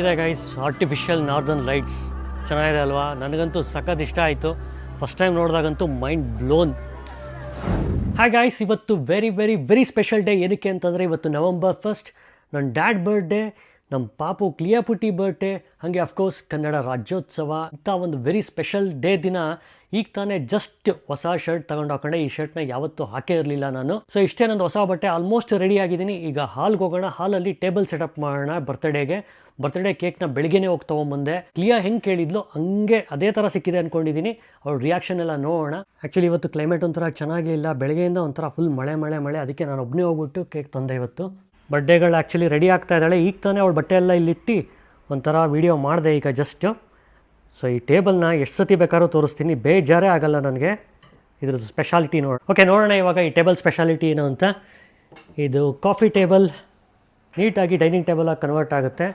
ಇದೆ guys artificial northern lights ಚೆನ್ನಾಗಿದೆ ಅಲ್ವಾ? ನನಗಂತೂ ಸಖತ್ ಇಷ್ಟ ಆಯಿತು. ಫಸ್ಟ್ ಟೈಮ್ ನೋಡಿದಾಗಂತೂ ಮೈಂಡ್ ಬ್ಲೋನ್ ಹಾಯ್ ಗೈಸ್ ಇವತ್ತು very very very special day ಏನಕ್ಕೆ ಅಂತಂದರೆ ಇವತ್ತು ನವಂಬರ್ ಫಸ್ಟ್ ನನ್ನ ಡ್ಯಾಡ್ ಬರ್ಡೇ ನಮ್ಮ ಪಾಪು ಕ್ಲಿಯಾಪುಟಿ ಬರ್ಡೇ ಹಾಗೆ ಅಫ್ಕೋರ್ಸ್ ಕನ್ನಡ ರಾಜ್ಯೋತ್ಸವ, ಇಂಥ ಒಂದು ವೆರಿ ಸ್ಪೆಷಲ್ ಡೇ ದಿನ, ಈಗ ತಾನೇ ಜಸ್ಟ್ ಹೊಸ ಶರ್ಟ್ ತಗೊಂಡು ಹಾಕೊಂಡೆ, ಈ ಶರ್ಟ್ನ ಯಾವತ್ತೂ ಹಾಕೇ ಇರಲಿಲ್ಲ ನಾನು. ಸೊ ಇಷ್ಟೇ ನಂದು ಹೊಸ ಬಟ್ಟೆ ಆಲ್ಮೋಸ್ಟ್ ರೆಡಿ ಆಗಿದ್ದೀನಿ. ಈಗ ಹಾಲ್ಗೆ ಹೋಗೋಣ, ಹಾಲಲ್ಲಿ ಟೇಬಲ್ ಸೆಟಪ್ ಮಾಡೋಣ ಬರ್ತ್ಡೇಗೆ ಬರ್ತ್ಡೇ ಕೇಕ್ನ ಬೆಳಿಗ್ಗೆನೇ ಹೋಗಿ ತೊಗೊಂಬಂದೆ. ಕ್ಲಿಯಾ ಹೆಂಗೆ ಕೇಳಿದ್ಲು ಹಂಗೆ ಅದೇ ಥರ ಸಿಕ್ಕಿದೆ ಅಂದ್ಕೊಂಡಿದ್ದೀನಿ ಅವ್ರ ರಿಯಾಕ್ಷನ್ ಎಲ್ಲ ನೋಡೋಣ. ಆ್ಯಕ್ಚುಲಿ ಇವತ್ತು ಕ್ಲೈಮೇಟ್ ಒಂಥರ ಚೆನ್ನಾಗಿಲ್ಲ ಬೆಳಗ್ಗೆಯಿಂದ ಒಂಥರ ಫುಲ್ ಮಳೆ ಮಳೆ ಮಳೆ. ಅದಕ್ಕೆ ನಾನು ಒಬ್ಬನೇ ಹೋಗ್ಬಿಟ್ಟು ಕೇಕ್ ತಂದೆ ಇವತ್ತು. ಬರ್ಡೇಗಳು ಆ್ಯಕ್ಚುಲಿ ರೆಡಿ ಆಗ್ತಾ ಇದ್ದಾಳೆ. ಈಗ ತಾನೇ ಅವಳು ಬಟ್ಟೆ ಎಲ್ಲ ಇಲ್ಲಿಟ್ಟು ಒಂಥರ ವೀಡಿಯೋ ಮಾಡಿದೆ ಈಗ ಜಸ್ಟ್ ಸೊ ಈ ಟೇಬಲ್ನ ಎಷ್ಟು ಸತಿ ಬೇಕಾದ್ರೂ ತೋರಿಸ್ತೀನಿ. ಬೇಜಾರೇ ಆಗಲ್ಲ ನನಗೆ. ಇದ್ರದ್ದು ಸ್ಪೆಷಾಲಿಟಿ ನೋಡಿ. ಓಕೆ ನೋಡೋಣ ಇವಾಗ ಈ ಟೇಬಲ್ ಸ್ಪೆಷಾಲಿಟಿ ಏನು ಅಂತ. ಇದು ಕಾಫಿ ಟೇಬಲ್ ನೀಟಾಗಿ ಡೈನಿಂಗ್ ಟೇಬಲಾಗಿ ಕನ್ವರ್ಟ್ ಆಗುತ್ತೆ.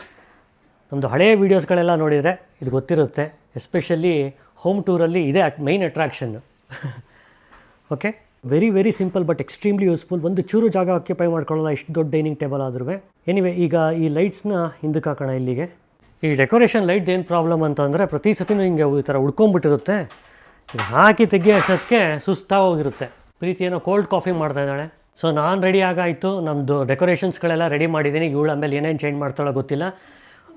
ನಮ್ಮದು ಹಳೆಯ ವೀಡಿಯೋಸ್ಗಳೆಲ್ಲ ನೋಡಿದರೆ ಇದು ಗೊತ್ತಿರುತ್ತೆ. ಎಸ್ಪೆಷಲಿ ಹೋಮ್ ಟೂರಲ್ಲಿ ಇದೇ at main attraction okay very very simple but extremely useful ಒಂದು ಚೂರು ಜಾಗ ಆಕ್ಯುಪೈ ಮಾಡ್ಕೊಳ್ಳಲ್ಲ ಇಷ್ಟು ದೊಡ್ಡ ಡೈನಿಂಗ್ ಟೇಬಲ್ ಆದ್ರೂ ಎನಿವೆ ಈಗ ಈ ಲೈಟ್ಸ್ನ ಹಿಂದಕ್ಕೆ ಹಾಕೋಣ ಇಲ್ಲಿಗೆ. ಈ ಡೆಕೋರೇಷನ್ ಲೈಟ್ ಏನು ಪ್ರಾಬ್ಲಮ್ ಅಂತಂದರೆ ಪ್ರತಿ ಸತಿನೂ ಹಿಂಗೆ ಈ ಥರ ಉಡ್ಕೊಂಬಿಟ್ಟಿರುತ್ತೆ ಹಾಕಿ ತೆಗಿಯೋ ಅಷ್ಟೊತ್ತಿಗೆ ಸುಸ್ತಾಗಿ ಹೋಗಿರುತ್ತೆ ಪ್ರೀತಿ ಏನೋ ಕೋಲ್ಡ್ ಕಾಫಿ ಮಾಡ್ತಾ ಇದ್ದಾಳೆ. ಸೊ ನಾನು ರೆಡಿ ಆಗಾಯಿತು. ನಮ್ಮದು ಡೆಕೋರೇಷನ್ಸ್ಗಳೆಲ್ಲ ರೆಡಿ ಮಾಡಿದ್ದೀನಿ. ಇವಳು ಆಮೇಲೆ ಏನೇನು ಚೇಂಜ್ ಮಾಡ್ತಾಳೋ ಗೊತ್ತಿಲ್ಲ.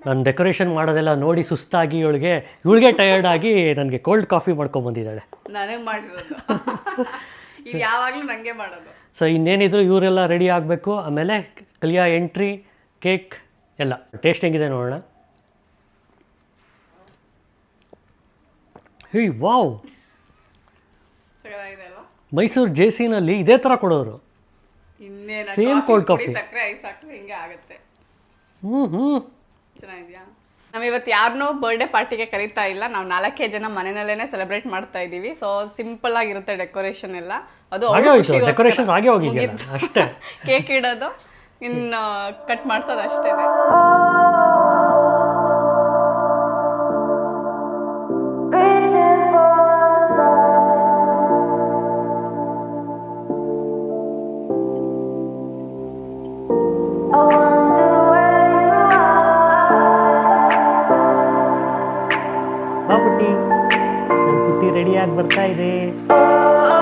ನಾನು ಡೆಕೋರೇಷನ್ ಮಾಡೋದೆಲ್ಲ ನೋಡಿ ಸುಸ್ತಾಗಿ ಇವಳಿಗೆ ಇವಳಿಗೆ ಟಯರ್ಡ್ ಆಗಿ ನನಗೆ ಕೋಲ್ಡ್ ಕಾಫಿ ಮಾಡ್ಕೊಂಬಂದಿದ್ದಾಳೆ ನನಗೆ ಮಾಡಿರೋದು. ಇದು ಯಾವಾಗಲೂ ನನಗೆ ಮಾಡೋದು. ಸೊ ಇನ್ನೇನಿದ್ರು ಇವರೆಲ್ಲ ರೆಡಿ ಆಗಬೇಕು. ಆಮೇಲೆ ಕಲಿಯಾ ಎಂಟ್ರಿ ಕೇಕ್ ಎಲ್ಲ. ಟೇಸ್ಟ್ ಹೆಂಗಿದೆ ನೋಡೋಣ. Hey wow. ಮೈಸೂರು ಜೆ ಸಿನಲ್ಲಿ ಇದೇ ಥರ ಕೊಡೋರು. Same cold coffee. ಸಕ್ಕರೆ ಐಸ್ ಹಿಂಗೆ ಆಗುತ್ತೆ. ಹ್ಞೂ ಹ್ಞೂ ಚೆನ್ನಾಗಿದ್ಯಾ? ನಾವು ಇವತ್ತು ಯಾರನ್ನೂ ಬರ್ಡೇ ಪಾರ್ಟಿಗೆ ಕರೀತಾ ಇಲ್ಲ. ನಾವು ನಾಲ್ಕೇ ಜನ ಮನೆಯಲ್ಲೇ ಸೆಲೆಬ್ರೇಟ್ ಮಾಡ್ತಾ ಇದ್ದೀವಿ ಸೊ ಸಿಂಪಲ್ ಆಗಿರುತ್ತೆ ಡೆಕೋರೇಷನ್ ಎಲ್ಲ. ಅದು ಡೆಕೋರೇಷನ್ ಹಾಗೆ ಹೋಗಿ ಅಷ್ಟೇ. ಕೇಕ್ ಇಡೋದು. ಇನ್ನು ಕಟ್ ಮಾಡಿಸೋದು ಅಷ್ಟೇ ರೆಡಿಯಾಗಿ ಬರ್ತಾ ಇದೆ?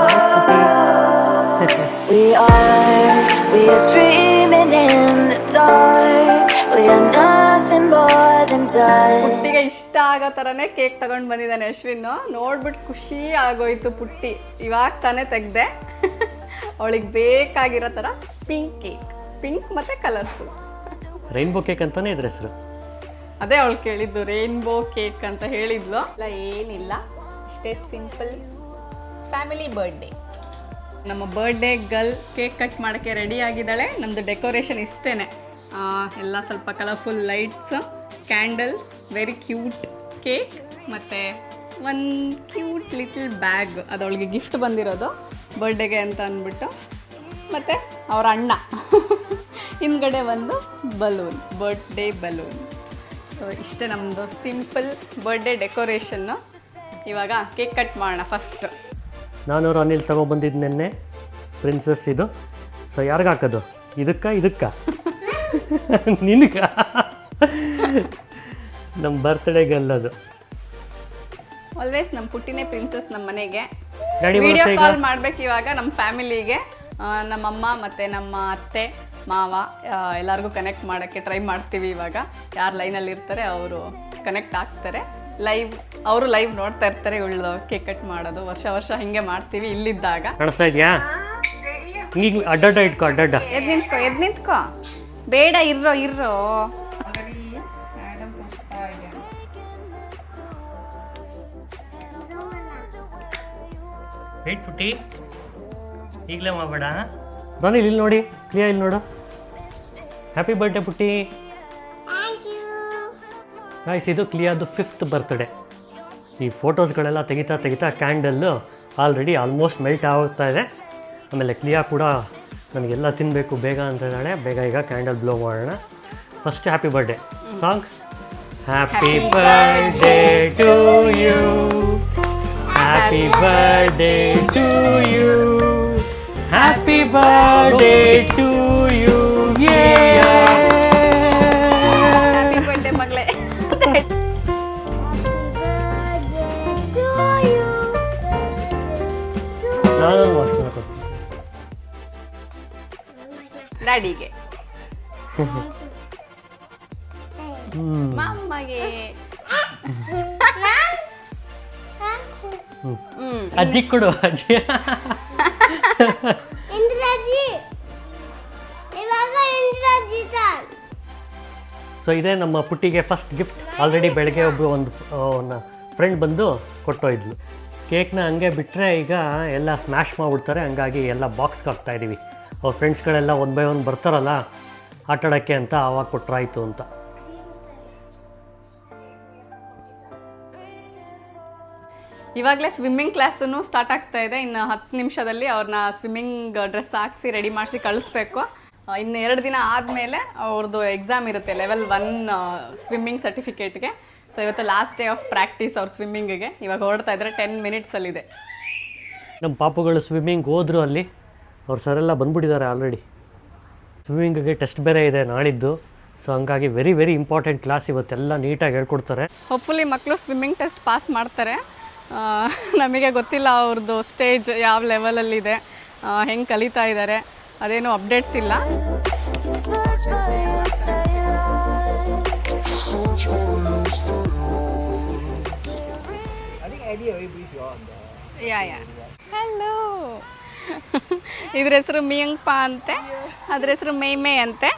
Nice ಪುಟ್ಟಿ. We are, we are dreaming in the dark. We are nothing more than dust. ಪುಟ್ಟಿಗೆ ಇಷ್ಟ ಆಗೋ ಥರನೇ ಕೇಕ್ ತಗೊಂಡು ಬಂದಿದ್ದಾನೆ ಅಶ್ವಿನ್. ನೋಡ್ಬಿಟ್ಟು ಖುಷಿ ಆಗೋಯ್ತು ಪುಟ್ಟಿ. ಇವಾಗ ತಾನೇ ತೆಗ್ದೆ. ಅವಳಿಗೆ ಬೇಕಾಗಿರೋ ಥರ ಪಿಂಕ್ ಕೇಕ್ ಪಿಂಕ್ ಮತ್ತು ಕಲರ್ಫುಲ್ ರೈನ್ಬೋ ಕೇಕ್ ಅಂತಾನೆ ಇದ್ರ ಹೆಸರು. ಅದೇ ಅವಳು ಕೇಳಿದ್ದು ರೈನ್ಬೋ ಕೇಕ್ ಅಂತ ಹೇಳಿದ್ಲು. ಇಲ್ಲ ಏನಿಲ್ಲ. ಇಷ್ಟೇ ಸಿಂಪಲ್ ಫ್ಯಾಮಿಲಿ ಬರ್ಡೇ. ನಮ್ಮ ಬರ್ಡೇ ಗರ್ಲ್ ಕೇಕ್ ಕಟ್ ಮಾಡೋಕ್ಕೆ ರೆಡಿ ಆಗಿದ್ದಾಳೆ. ನಮ್ಮದು ಡೆಕೋರೇಷನ್ ಇಷ್ಟೇ ಎಲ್ಲ ಸ್ವಲ್ಪ colourful lights, candles very cute cake, ಮತ್ತು ಒಂದು ಕ್ಯೂಟ್ ಲಿಟಲ್ ಬ್ಯಾಗ್ ಅದೊಳಗೆ ಗಿಫ್ಟ್ ಬಂದಿರೋದು ಬರ್ಡೇಗೆ ಅಂತ ಅಂದ್ಬಿಟ್ಟು. ಮತ್ತು ಅವರ ಅಣ್ಣ. ಹಿಂದ್ಗಡೆ ಒಂದು ಬಲೂನ್ ಬರ್ಡೇ ಬಲೂನ್ ಸೊ ಇಷ್ಟೇ ನಮ್ಮದು ಸಿಂಪಲ್ ಬರ್ಡೇ ಡೆಕೋರೇಷನ್ನು ಇವಾಗ ಕೇಕ್ ಕಟ್ ಮಾಡೋಣ ಫಸ್ಟ್. ನಾನು ಅನಿಲ್ ತಗೊಬಂದಿದ್ದು ನೆನ್ನೆ. ಪ್ರಿನ್ಸಸ್ ಇದು. ಸೊ ಯಾರಿಗೆ ಹಾಕೋದು? ಇದಕ್ಕ ಇದಕ್ಕ? ನಿನಗ? ನಮ್ಮ ಬರ್ತ್ಡೇಗೆ ಅಲ್ಲದು ಆಲ್ವೇಸ್ ನಮ್ಮ ಪುಟ್ಟಿನೇ ಪ್ರಿನ್ಸಸ್ ನಮ್ಮ ಮನೆಗೆ. ಗಾಡಿ ವಿಡಿಯೋ ಬರುತ್ತೆ ಈಗ ಕಾಲ್ ಮಾಡ್ಬೇಕು ಇವಾಗ ನಮ್ಮ ಫ್ಯಾಮಿಲಿಗೆ ನಮ್ಮಮ್ಮ ಮತ್ತು ನಮ್ಮ ಅತ್ತೆ ಮಾವ ಆ, ಎಲ್ಲರಿಗೂ ಕನೆಕ್ಟ್ ಮಾಡೋಕ್ಕೆ ಟ್ರೈ ಮಾಡ್ತೀವಿ ಇವಾಗ. ಯಾರು ಲೈನಲ್ಲಿ ಇರ್ತಾರೆ ಅವರು ಕನೆಕ್ಟ್ ಆಗ್ತಾರೆ. ಲೈವ್ ಅವರು ಲೈವ್ ನೋಡ್ತಾ ಇರ್ತಾರೆ ಇವಳು ಕೇಕ್ ಕಟ್ ಮಾಡೋದು. ವರ್ಷ ವರ್ಷ ಹಿಂಗೆ ಮಾಡ್ತೀವಿ ಇಲ್ಲಿದ್ದಾಗ. ಕಾಣಿಸ್ತಾ ಇದೆಯಾ? ಈಗ ಅಡ್ಡಡ್ಡ ಇಟ್ಕೋ ಅಡ್ಡಡ್ಡ ಎದ್ ನಿಂತ್ಕೋ ಎದ್ ನಿಂತ್ಕೋ. ಬೇಡ ಇರ್ರೋ ಇರೋ ವೆಯ್ಟ್ ಪುಟ್ಟಿ. ಈಗಲೇ ಮಾಡಬೇಡ ನಾನು ಇಲ್ಲಿ ನೋಡಿ. ಕ್ಲಿಯರ್ ಇಲ್ಲಿ ನೋಡು. ಹ್ಯಾಪಿ ಬರ್ಡೇ ಪುಟ್ಟಿ. ಗಾಯ್ಸ್ ಇದು ಕ್ಲಿಯರ್ದು ಫಿಫ್ತ್ ಬರ್ತ್ಡೇ ಈ ಫೋಟೋಸ್ಗಳೆಲ್ಲ ತೆಗಿತಾ ತೆಗಿತಾ ಕ್ಯಾಂಡಲ್ಲು ಆಲ್ರೆಡಿ ಆಲ್ಮೋಸ್ಟ್ ಮೆಲ್ಟ್ ಆಗ್ತಾ ಇದೆ. ಆಮೇಲೆ ಕ್ಲಿಯಾ ಕೂಡ ನನಗೆಲ್ಲ ತಿನ್ನಬೇಕು ಬೇಗ ಅಂತ ಇದ್ದಾಳೆ. ಬೇಗ ಈಗ ಕ್ಯಾಂಡಲ್ ಬ್ಲೋ ಮಾಡೋಣ. First happy birthday songs happy birthday to you happy birthday to you happy birthday to you happy ಅಜ್ಜಿ ಕೊಡು ಅಜ್ಜಿ. ಸೊ ಇದೇ ನಮ್ಮ ಪುಟ್ಟಿಗೆ ಫಸ್ಟ್ ಗಿಫ್ಟ್ ಆಲ್ರೆಡಿ ಬೆಳಗ್ಗೆ ಒಬ್ಬರು ಒಂದು ಫ್ರೆಂಡ್ ಬಂದು ಕೊಟ್ಟೋಯಿದ್ಲು ಕೇಕ್ನ ಹಂಗೆ ಬಿಟ್ಟರೆ ಈಗ ಎಲ್ಲ ಸ್ಮ್ಯಾಶ್ ಮಾಡಿಬಿಡ್ತಾರೆ. ಹಂಗಾಗಿ ಎಲ್ಲ ಬಾಕ್ಸ್ಗೆ ಹಾಕ್ತಾಯಿದ್ದೀವಿ ಅವ್ರ ಫ್ರೆಂಡ್ಸ್ಗಳೆಲ್ಲ ಒನ್ ಬೈ ಒನ್ ಬರ್ತಾರಲ್ಲ ಆಟಾಡೋಕ್ಕೆ ಅಂತ ಆವಾಗ ಕೊಟ್ರಾಯಿತು ಅಂತ. ಇವಾಗಲೇ ಸ್ವಿಮ್ಮಿಂಗ್ ಕ್ಲಾಸನ್ನು ಸ್ಟಾರ್ಟ್ ಆಗ್ತಾ ಇದೆ. ಇನ್ನು ಹತ್ತು ನಿಮಿಷದಲ್ಲಿ ಅವ್ರನ್ನ ಸ್ವಿಮ್ಮಿಂಗ್ ಡ್ರೆಸ್ ಹಾಕಿಸಿ ರೆಡಿ ಮಾಡಿಸಿ ಕಳಿಸ್ಬೇಕು. ಇನ್ನು ಎರಡು ದಿನ ಆದಮೇಲೆ ಅವ್ರದ್ದು ಎಕ್ಸಾಮ್ ಇರುತ್ತೆ ಲೆವೆಲ್ ಒನ್ ಸ್ವಿಮ್ಮಿಂಗ್ ಸರ್ಟಿಫಿಕೇಟ್ಗೆ ಸೊ ಇವತ್ತು ಲಾಸ್ಟ್ ಡೇ ಆಫ್ ಪ್ರಾಕ್ಟೀಸ್ ಅವ್ರ ಸ್ವಿಮ್ಮಿಂಗಿಗೆ ಇವಾಗ ಹೊರಡ್ತಾ ಇದ್ದಾರೆ ಟೆನ್ ಮಿನಿಟ್ಸಲ್ಲಿದೆ ನಮ್ಮ ಪಾಪುಗಳು ಸ್ವಿಮ್ಮಿಂಗ್ ಹೋದ್ರು ಅಲ್ಲಿ. ಅವ್ರು ಸರೆಲ್ಲ ಬಂದ್ಬಿಟ್ಟಿದ್ದಾರೆ ಆಲ್ರೆಡಿ ಸ್ವಿಮ್ಮಿಂಗಿಗೆ ಟೆಸ್ಟ್ ಬೇರೆ ಇದೆ ನಾಳಿದ್ದು. ಸೊ ಹಂಗಾಗಿ ವೆರಿ ವೆರಿ ಇಂಪಾರ್ಟೆಂಟ್ ಕ್ಲಾಸ್ ಇವತ್ತೆಲ್ಲ ನೀಟಾಗಿ ಹೇಳ್ಕೊಡ್ತಾರೆ. ಹೋಪ್ಫುಲಿ ಮಕ್ಕಳು ಸ್ವಿಮ್ಮಿಂಗ್ ಟೆಸ್ಟ್ ಪಾಸ್ ಮಾಡ್ತಾರೆ. ನಮಗೆ ಗೊತ್ತಿಲ್ಲ ಅವ್ರದ್ದು ಸ್ಟೇಜ್ ಯಾವ ಲೆವೆಲಲ್ಲಿದೆ ಹೆಂಗೆ ಕಲಿತಾ ಇದ್ದಾರೆ ಅದೇನು ಅಪ್ಡೇಟ್ಸ್ ಇಲ್ಲ. ಯಾ ಯಾ ಹಲೋ ಇದ್ರ ಹೆಸರು ಮಿಯಂಗ್ಪಾ ಅಂತೆ ಅದ್ರ ಹೆಸರು ಮೇಮೇ ಅಂತೆ.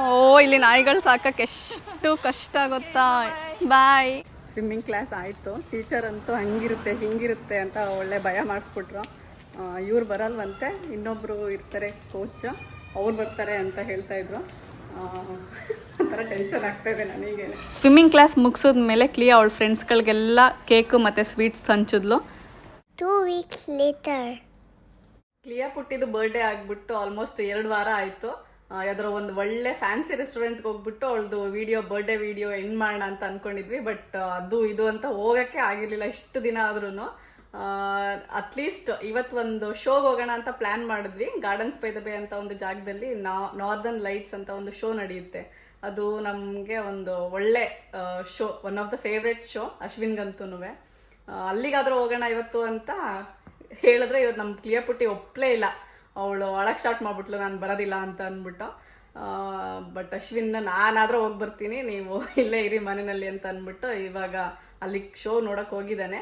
ಓ ಇಲ್ಲಿ ನಾಯಿಗಳು ಸಾಕಕ್ಕೆ ಎಷ್ಟು ಕಷ್ಟ ಗೊತ್ತಾ. ಬಾಯ್ ಸ್ವಿಮ್ಮಿಂಗ್ ಕ್ಲಾಸ್ ಆಯಿತು. ಟೀಚರ್ ಅಂತೂ ಹಂಗಿರುತ್ತೆ ಹಿಂಗಿರುತ್ತೆ ಅಂತ ಒಳ್ಳೆ ಭಯ ಮಾಡಿಸ್ಬಿಟ್ರು. ಇವ್ರು ಬರಲ್ವಂತೆ ಇನ್ನೊಬ್ಬರು ಇರ್ತಾರೆ ಕೋಚ್ ಅವ್ರು ಬರ್ತಾರೆ ಅಂತ ಹೇಳ್ತಾ ಇದ್ರು. ಒಂಥರ ಟೆನ್ಷನ್ ಆಗ್ತಾ ಇದೆ ನನಗೆ. ಸ್ವಿಮ್ಮಿಂಗ್ ಕ್ಲಾಸ್ ಮುಗಿಸಿದ ಮೇಲೆ ಕ್ಲಿಯಾ ಅವಳ ಫ್ರೆಂಡ್ಸ್ಗಳಿಗೆಲ್ಲ ಕೇಕು ಮತ್ತು ಸ್ವೀಟ್ಸ್ ಹಂಚಿದ್ಲು. ಟೂ ವೀಕ್ಸ್ ಲೇಟರ್ ಕ್ಲಿಯಾ ಪುಟ್ಟಿದ್ದು ಬರ್ಡೇ ಆಗಿಬಿಟ್ಟು ಆಲ್ಮೋಸ್ಟ್ ಎರಡು ವಾರ ಆಯಿತು. ಯಾವ್ದಾರ ಒಂದು ಒಳ್ಳೆ ಫ್ಯಾನ್ಸಿ ರೆಸ್ಟೋರೆಂಟ್ಗೆ ಹೋಗ್ಬಿಟ್ಟು ಅವಳದು ವಿಡಿಯೋ ಬರ್ಡೇ ವಿಡಿಯೋ ಎಂಡ್ ಮಾಡೋಣ ಅಂತ ಅನ್ಕೊಂಡಿದ್ವಿ. ಬಟ್ ಅದು ಇದು ಅಂತ ಹೋಗೋಕ್ಕೆ ಆಗಿರಲಿಲ್ಲ ಇಷ್ಟು ದಿನ ಆದ್ರೂ ಅಟ್ಲೀಸ್ಟ್ ಇವತ್ತು ಒಂದು ಶೋಗೆ ಹೋಗೋಣ ಅಂತ ಪ್ಲ್ಯಾನ್ ಮಾಡಿದ್ವಿ. ಗಾರ್ಡನ್ಸ್ ಬೈ ದ ಬೇ ಅಂತ ಒಂದು ಜಾಗದಲ್ಲಿ ನಾರ್ದನ್ ಲೈಟ್ಸ್ ಅಂತ ಒಂದು ಶೋ ನಡೆಯುತ್ತೆ. ಅದು ನಮಗೆ ಒಂದು ಒಳ್ಳೆ show one of the favourite show ಅಶ್ವಿನ್ಗಂತೂ ಅಲ್ಲಿಗಾದರೂ ಹೋಗೋಣ ಇವತ್ತು ಅಂತ ಹೇಳಿದ್ರೆ ಇವತ್ತು ನಮ್ಮ ಕ್ಲಿಯರ್ ಪುಟ್ಟಿ ಒಪ್ಪಲೇ ಇಲ್ಲ. ಅವಳು ಒಳಗೆ ಸ್ಟಾರ್ಟ್ ಮಾಡ್ಬಿಟ್ಲು, ನಾನು ಬರೋದಿಲ್ಲ ಅಂತ ಅಂದ್ಬಿಟ್ಟು. ಬಟ್ ಅಶ್ವಿನ್ ನಾನಾದರೂ ಹೋಗಿ ಬರ್ತೀನಿ, ನೀವು ಇಲ್ಲೇ ಇರಿ ಮನೆಯಲ್ಲಿ ಅಂತ ಅಂದ್ಬಿಟ್ಟು ಇವಾಗ ಅಲ್ಲಿ ಶೋ ನೋಡೋಕೆ ಹೋಗಿದ್ದಾನೆ.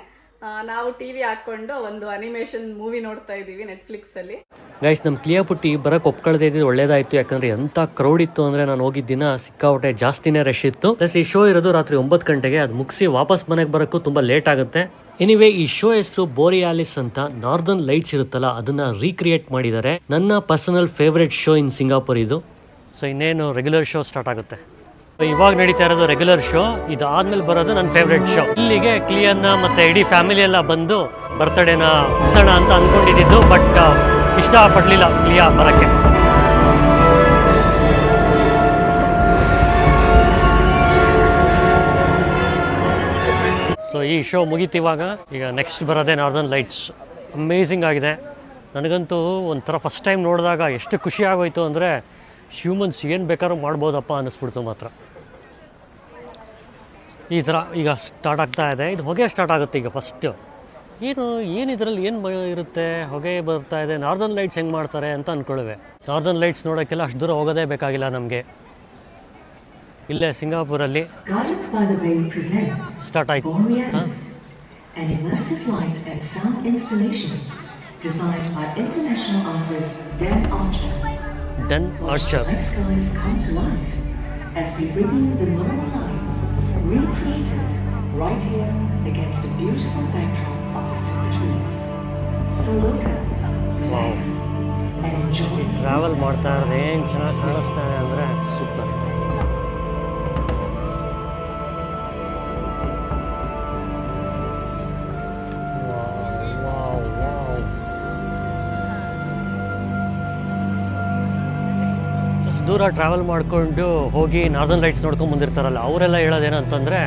ನಾವು ಟಿ ವಿ ಹಾಕ್ಕೊಂಡು ಒಂದು ಅನಿಮೇಷನ್ ಮೂವಿ ನೋಡ್ತಾ ಇದ್ದೀವಿ ನೆಟ್ಫ್ಲಿಕ್ಸಲ್ಲಿ ಗೈಸ್ ನಮ್ಮ ಕ್ಲಿಯರ್ ಪುಟ್ಟಿ ಬರಕ್ಕೆ ಒಪ್ಕೊಳ್ದೇ ಇದ್ದಿದ್ದು ಒಳ್ಳೇದಾಯ್ತು. ಯಾಕಂದ್ರೆ ಎಂಥ ಕ್ರೌಡ್ ಇತ್ತು ಅಂದ್ರೆ ನಾನು ಹೋಗಿದ್ದ ದಿನ ಸಿಕ್ಕಾಪಟ್ಟೆ ಜಾಸ್ತಿನೇ ರಶ್ ಇತ್ತು. ಪ್ಲಸ್ ಈ ಶೋ ಇರೋದು ರಾತ್ರಿ ಒಂಬತ್ತು ಗಂಟೆಗೆ. ಅದು ಮುಗಿಸಿ ವಾಪಸ್ ಮನೆಗೆ ಬರೋಕ್ಕೂ ತುಂಬ ಲೇಟ್ ಆಗುತ್ತೆ. ಎನಿವೇ ಈ ಶೋ ಹೆಸರು ಬೋರಿಯಾಲಿಸ್ ಅಂತ ನಾರ್ದರ್ನ್ ಲೈಟ್ಸ್ ಇರುತ್ತಲ್ಲ, ಅದನ್ನ ರೀಕ್ರಿಯೇಟ್ ಮಾಡಿದ್ದಾರೆ. ನನ್ನ personal favourite show in Singapore ಇದು. ಸೊ ಇನ್ನೇನು ರೆಗ್ಯುಲರ್ ಶೋ ಸ್ಟಾರ್ಟ್ ಆಗುತ್ತೆ. ಇವಾಗ ನಡೀತಾ ಇರೋದು ರೆಗ್ಯುಲರ್ ಶೋ ಇದು ಆದ್ಮೇಲೆ ಬರೋದು ನನ್ನ ಫೇವ್ರೆಟ್ ಶೋ ಇಲ್ಲಿಗೆ ಕ್ಲಿಯನ್ನ ಮತ್ತೆ ಇಡೀ ಫ್ಯಾಮಿಲಿ ಎಲ್ಲ ಬಂದು ಬರ್ತಡೇನ ಮುಗಿಸೋಣ ಅಂತ ಅನ್ಕೊಂಡಿದ್ದು ಬಟ್ ಇಷ್ಟಪಡಲಿಲ್ಲ ಕ್ಲಿಯಾ ಬರೋಕ್ಕೆ. ಸೊ ಈ ಶೋ ಮುಗೀತಿವಾಗ ಈಗ ನೆಕ್ಸ್ಟ್ ಬರೋದೇ ನಾರ್ದನ್ ಲೈಟ್ಸ್ ಅಮೇಝಿಂಗ್ ಆಗಿದೆ. ನನಗಂತೂ ಒಂಥರ ಫಸ್ಟ್ ಟೈಮ್ ನೋಡಿದಾಗ ಎಷ್ಟು ಖುಷಿ ಆಗೋಯ್ತು ಅಂದರೆ ಹ್ಯೂಮನ್ಸ್ ಏನು ಬೇಕಾದ್ರೂ ಮಾಡ್ಬೋದಪ್ಪ ಅನ್ನಿಸ್ಬಿಡ್ತು ಮಾತ್ರ. ಈ ಥರ ಈಗ ಸ್ಟಾರ್ಟ್ ಆಗ್ತಾ ಇದೆ. ಇದು ಹೊಗೆ ಸ್ಟಾರ್ಟ್ ಆಗುತ್ತೆ ಈಗ ಫಸ್ಟು ಏನು ಏನು ಇದರಲ್ಲಿ ಏನು ಇರುತ್ತೆ ಹೊಗೆ ಬರ್ತಾ ಇದೆ ನಾರ್ದನ್ ಲೈಟ್ಸ್ ಹೆಂಗೆ ಮಾಡ್ತಾರೆ ಅಂತ ಅಂದ್ಕೊಳ್ಳುವೆ ನಾರ್ದನ್ ಲೈಟ್ಸ್ ನೋಡೋಕ್ಕೆಲ್ಲ ಅಷ್ಟು ದೂರ ಹೋಗೋದೇ ಬೇಕಾಗಿಲ್ಲ ನಮಗೆ ಇಲ್ಲೇ ಸಿಂಗಾಪುರಲ್ಲಿ ಸ್ಟಾರ್ಟ್ ಆಯಿತು. Done archer as we you the northern lights recreated right here against the beautiful backdrop So look up, relax, and enjoy. Travel ಮಾಡ್ತಾ ಇರೋದು ಏನು ಚೆನ್ನಾಗಿ ಕಾಣಿಸ್ತಾ ಇದೆ ಅಂದರೆ ಸೂಪರ್ ದೂರ ಟ್ರಾವೆಲ್ ಮಾಡಿಕೊಂಡು ಹೋಗಿ ನಾರ್ದನ್ ಲೈಟ್ಸ್ ನೋಡ್ಕೊಂಡು ಬಂದಿರ್ತಾರಲ್ಲ ಅವರೆಲ್ಲ ಹೇಳೋದೇನಂತಂದರೆ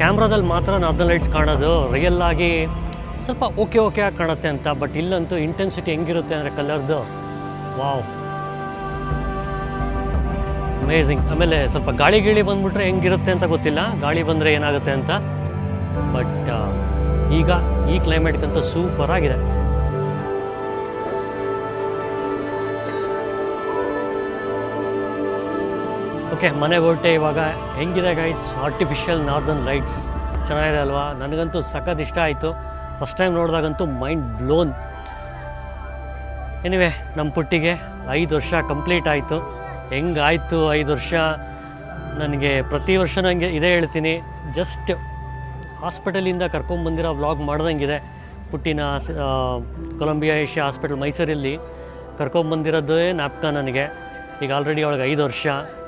ಕ್ಯಾಮ್ರಾದಲ್ಲಿ ಮಾತ್ರ ನಾರ್ದನ್ ಲೈಟ್ಸ್ ಕಾಣೋದು ರಿಯಲ್ಲಾಗಿ ಆಗಿ ಸ್ವಲ್ಪ ಓಕೆ ಓಕೆ ಆಗಿ ಕಾಣುತ್ತೆ ಅಂತ ಬಟ್ ಇಲ್ಲಂತೂ ಇಂಟೆನ್ಸಿಟಿ ಹೆಂಗಿರುತ್ತೆ ಅಂದರೆ ಕಲರ್ದು, ವಾವ್. ಅಮೇಝಿಂಗ್ ಆಮೇಲೆ ಸ್ವಲ್ಪ ಗಾಳಿ ಗೀಳಿ ಬಂದ್ಬಿಟ್ರೆ ಹೆಂಗಿರುತ್ತೆ ಅಂತ ಗೊತ್ತಿಲ್ಲ, ಗಾಳಿ ಬಂದರೆ ಏನಾಗುತ್ತೆ ಅಂತ ಬಟ್ ಈಗ ಈ ಕ್ಲೈಮೇಟ್ಗಂತೂ ಸೂಪರ್ ಆಗಿದೆ. ಓಕೆ ಮನೆಗೆ ಹೊರಟೆ ಇವಾಗ. ಹೆಂಗಿದೆ ಗೈಸ್ ಆರ್ಟಿಫಿಷಿಯಲ್ ನಾರ್ದನ್ ಲೈಟ್ಸ್ ಚೆನ್ನಾಗಿದೆ ಅಲ್ವಾ? ನನಗಂತೂ ಸಖತ್ ಇಷ್ಟ ಆಯಿತು. ಫಸ್ಟ್ ಟೈಮ್ ನೋಡಿದಾಗಂತೂ ಮೈಂಡ್ ಬ್ಲೋನ್ ಎನಿವೆ ನಮ್ಮ ಪುಟ್ಟಿಗೆ ಐದು ವರ್ಷ ಕಂಪ್ಲೀಟ್ ಆಯಿತು. ಹೆಂಗಾಯಿತು ಐದು ವರ್ಷ? ನನಗೆ ಪ್ರತಿ ವರ್ಷ ನನಗೆ ಇದೇ ಹೇಳ್ತೀನಿ. ಜಸ್ಟ್ ಹಾಸ್ಪಿಟಲಿಂದ ಕರ್ಕೊಂಬಂದಿರೋ ವ್ಲಾಗ್ ಮಾಡ್ದಂಗಿದೆ. ಪುಟ್ಟಿನ ಕೊಲಂಬಿಯಾ ಏಷ್ಯಾ ಹಾಸ್ಪಿಟಲ್ ಮೈಸೂರಲ್ಲಿ ಕರ್ಕೊಂಬಂದಿರೋದೇ ಜ್ಞಾಪಕ ನನಗೆ. ಈಗ ಆಲ್ರೆಡಿ ಅವಳಿಗೆ ಐದು ವರ್ಷ.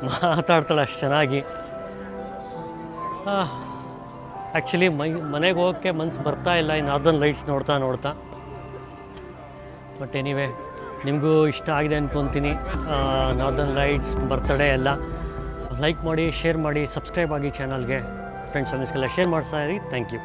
ಮಾತಾಡ್ತಾಳೆ ಅಷ್ಟು ಚೆನ್ನಾಗಿ. ಆ್ಯಕ್ಚುಲಿ ಮೈ, ಮನೆಗೆ ಹೋಗೋಕ್ಕೆ ಮನ್ಸು ಬರ್ತಾ ಇಲ್ಲ, ಈ ನಾರ್ದನ್ ಲೈಟ್ಸ್ ನೋಡ್ತಾ ನೋಡ್ತಾ. ಬಟ್ ಎನಿವೆ ನಿಮಗೂ ಇಷ್ಟ ಆಗಿದೆ ಅಂದ್ಕೊತೀನಿ ನಾರ್ದನ್ ಲೈಟ್ಸ್ ಬರ್ತಡೇ ಎಲ್ಲ. ಲೈಕ್ ಮಾಡಿ ಶೇರ್ ಮಾಡಿ ಸಬ್ಸ್ಕ್ರೈಬ್ ಆಗಿ ಚಾನಲ್ಗೆ ಫ್ರೆಂಡ್ಸ್ ಫ್ರೆಂಡ್ಸ್ಗೆಲ್ಲ ಶೇರ್ ಮಾಡ್ತಾ ಇರಿ. Thank you